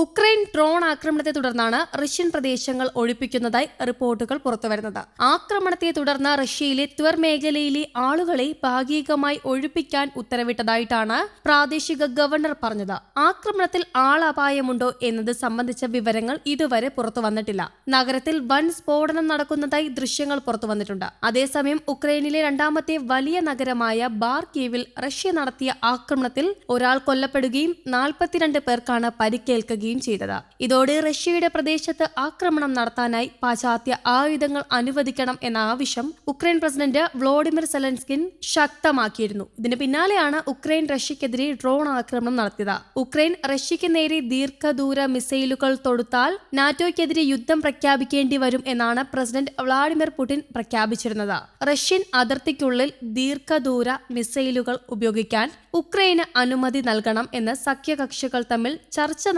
Ukraine drone ആക്രമണത്തെ തുടർന്നാണ് Russian പ്രദേശങ്ങൾ ഒഴിപ്പിക്കുന്നതായി റിപ്പോർട്ടുകൾ പുറത്തുവരുന്നത്. ആക്രമണത്തെ തുടർന്ന് റഷ്യയിലെ ത്വർ മേഖലയിലെ ആളുകളെ ഭാഗികമായി ഒഴിപ്പിക്കാൻ ഉത്തരവിട്ടതായിട്ടാണ് പ്രാദേശിക ഗവർണർ പറഞ്ഞത്. ആക്രമണത്തിൽ ആളപായമുണ്ടോ എന്നത് സംബന്ധിച്ച വിവരങ്ങൾ ഇതുവരെ പുറത്തു വന്നിട്ടില്ല. നഗരത്തിൽ വൻ സ്ഫോടനം നടക്കുന്നതായി ദൃശ്യങ്ങൾ പുറത്തു വന്നിട്ടുണ്ട്. അതേസമയം ഉക്രൈനിലെ രണ്ടാമത്തെ വലിയ നഗരമായ ബാർകീവിൽ റഷ്യ നടത്തിയ ആക്രമണത്തിൽ ഒരാൾ കൊല്ലപ്പെടുകയും നാൽപ്പത്തിരണ്ട് പേർക്കാണ് പരിക്കേൽക്കുകയും ചെയ്തത്. ഇതോടെ റഷ്യയുടെ പ്രദേശത്ത് ആക്രമണം നടത്താനായി പാശ്ചാത്യ ആയുധങ്ങൾ അനുവദിക്കണം എന്ന ആവശ്യം ഉക്രൈൻ പ്രസിഡന്റ് വ്ളോഡിമിർ സെലൻസ്കിൻ ശക്തമാക്കിയിരുന്നു. ഇതിന് പിന്നാലെയാണ് ഉക്രൈൻ റഷ്യക്കെതിരെ ഡ്രോൺ ആക്രമണം നടത്തിയത്. ഉക്രൈൻ റഷ്യക്ക് നേരെ ദീർഘദൂര മിസൈലുകൾ തൊടുത്താൽ നാറ്റോയ്ക്കെതിരെ യുദ്ധം പ്രഖ്യാപിക്കേണ്ടി വരും എന്നാണ് പ്രസിഡന്റ് വ്ളാഡിമിർ പുടിൻ പ്രഖ്യാപിച്ചിരുന്നത്. റഷ്യൻ അതിർത്തിക്കുള്ളിൽ ദീർഘദൂര മിസൈലുകൾ ഉപയോഗിക്കാൻ ഉക്രൈന് അനുമതി നൽകണം എന്ന് സഖ്യകക്ഷികൾ തമ്മിൽ ചർച്ച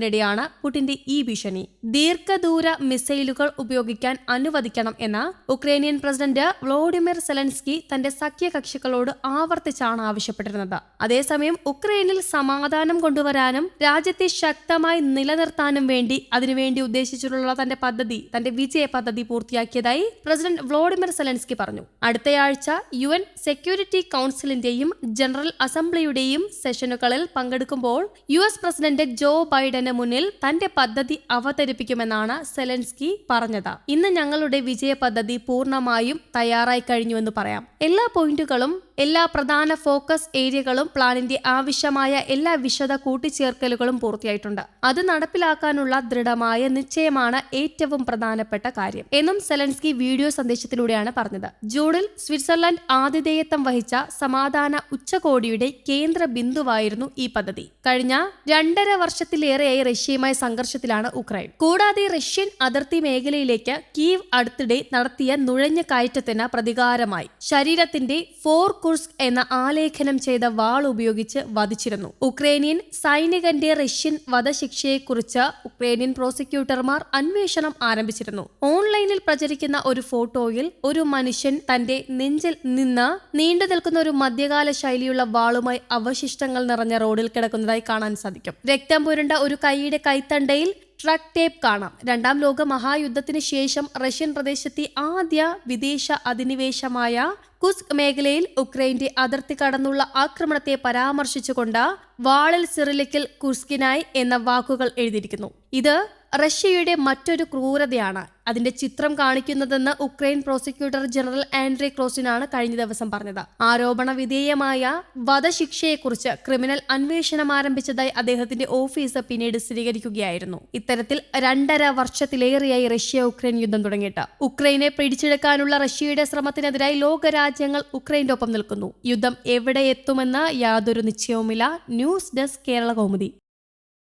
നടക്കുന്നതിനിടെയാണ് പുടിന്റെ ഈ ഭീഷണി. ദീർഘദൂര മിസൈലുകൾ ഉപയോഗിക്കാൻ അനുവദിക്കണം എന്ന് ഉക്രൈനിയൻ പ്രസിഡന്റ് വ്ളോഡിമിർ സെലൻസ്കി തന്റെ സഖ്യകക്ഷികളോട് ആവർത്തിച്ചാണ് ആവശ്യപ്പെട്ടിരുന്നത്. അതേസമയം ഉക്രൈനിൽ സമാധാനം കൊണ്ടുവരാനും രാജ്യത്തെ ശക്തമായി നിലനിർത്താനും വേണ്ടി അതിനുവേണ്ടി ഉദ്ദേശിച്ചിട്ടുള്ള തന്റെ പദ്ധതി തന്റെ വിജയ പദ്ധതി പൂർത്തിയാക്കിയതായി പ്രസിഡന്റ് വ്ളോഡിമിർ സെലൻസ്കി പറഞ്ഞു. അടുത്തയാഴ്ച യു എൻ സെക്യൂരിറ്റി കൗൺസിലിന്റെയും ജനറൽ അസംബ്ലിയുടെയും സെഷനുകളിൽ പങ്കെടുക്കുമ്പോൾ യു എസ് പ്രസിഡന്റ് ജോ ബൈഡന് മുന്നിൽ തന്റെ പദ്ധതി അവതരിപ്പിക്കുമെന്നാണ് സെലൻസ്കി പറഞ്ഞത്. ഇന്ന് ഞങ്ങളുടെ വിജയ പദ്ധതി പൂർണമായും തയ്യാറായി കഴിഞ്ഞുവെന്ന് പറയാം. എല്ലാ പോയിന്റുകളും എല്ലാ പ്രധാന ഫോക്കസ് ഏരിയകളും പ്ലാനിന്റെ ആവശ്യമായ എല്ലാ വിശദ കൂട്ടിച്ചേർക്കലുകളും പൂർത്തിയായിട്ടുണ്ട്. അത് നടപ്പിലാക്കാനുള്ള ദൃഢമായ നിശ്ചയമാണ് ഏറ്റവും പ്രധാനപ്പെട്ട കാര്യം എന്നും സെലൻസ്കി വീഡിയോ സന്ദേശത്തിലൂടെയാണ് പറഞ്ഞത്. ജൂണിൽ സ്വിറ്റ്സർലൻഡ് ആതിഥേയത്വം വഹിച്ച സമാധാന ഉച്ചകോടിയുടെ കേന്ദ്ര ബിന്ദുവായിരുന്നു ഈ പദ്ധതി. കഴിഞ്ഞ രണ്ടര വർഷത്തിലേറെയായി റഷ്യയുമായി സംഘർഷത്തിലാണ് ഉക്രൈൻ. കൂടാതെ റഷ്യൻ അതിർത്തി മേഖലയിലേക്ക് കീവ് അടുത്തിടെ നടത്തിയ നുഴഞ്ഞ കയറ്റത്തിന് പ്രതികാരമായി. ശരീരത്തിന്റെ ഫോർ കുർസ്ക് എന്ന ആലേഖനം ചെയ്ത വാൾ ഉപയോഗിച്ച് വധിച്ചിരുന്നു. ഉക്രൈനിയൻ സൈനികന്റെ റഷ്യൻ വധശിക്ഷയെക്കുറിച്ച് ഉക്രൈനിയൻ പ്രോസിക്യൂട്ടർമാർ അന്വേഷണം ആരംഭിച്ചിരുന്നു. ഓൺലൈനിൽ പ്രചരിക്കുന്ന ഒരു ഫോട്ടോയിൽ ഒരു മനുഷ്യൻ തന്റെ നെഞ്ചിൽ നിന്ന് നീണ്ടു നിൽക്കുന്ന ഒരു മധ്യകാല ശൈലിയുള്ള വാളുമായി അവശിഷ്ടങ്ങൾ നിറഞ്ഞ റോഡിൽ കിടക്കുന്നതായി കാണാൻ സാധിക്കും. രക്തം പുരണ്ട ഒരു കൈയുടെ കൈത്തണ്ടയിൽ ട്രക്ക് ടേപ്പ് കാണാം. രണ്ടാം ലോക മഹായുദ്ധത്തിന് ശേഷം റഷ്യൻ പ്രദേശത്തെ ആദ്യ വിദേശ അധിനിവേശമായ കുസ്ക് മേഖലയിൽ ഉക്രൈന്റെ അതിർത്തി കടന്നുള്ള ആക്രമണത്തെ പരാമർശിച്ചുകൊണ്ട് വാളിൽ സിറിലിക്കൽ കുസ്കിനായി എന്ന വാക്കുകൾ എഴുതിയിരിക്കുന്നു. ഇത് റഷ്യയുടെ മറ്റൊരു ക്രൂരതയാണ് അതിന്റെ ചിത്രം കാണിക്കുന്നതെന്ന് ഉക്രൈൻ പ്രോസിക്യൂട്ടർ ജനറൽ ആൻഡ്രി ക്രോസിനാണ് കഴിഞ്ഞ ദിവസം പറഞ്ഞത്. ആരോപണ വിധേയമായ വധശിക്ഷയെക്കുറിച്ച് ക്രിമിനൽ അന്വേഷണം ആരംഭിച്ചതായി അദ്ദേഹത്തിന്റെ ഓഫീസ് പിന്നീട് സ്ഥിരീകരിക്കുകയായിരുന്നു. ഇത്തരത്തിൽ രണ്ടര വർഷത്തിലേറെയായി റഷ്യ ഉക്രൈൻ യുദ്ധം തുടങ്ങിയിട്ട്. ഉക്രൈനെ പിടിച്ചെടുക്കാനുള്ള റഷ്യയുടെ ശ്രമത്തിനെതിരായി ലോകരാജ്യങ്ങൾ ഉക്രൈന്റെ ഒപ്പം നിൽക്കുന്നു. യുദ്ധം എവിടെ എത്തുമെന്ന് യാതൊരു നിശ്ചയവുമില്ല. News desk Kerala Kaumudi.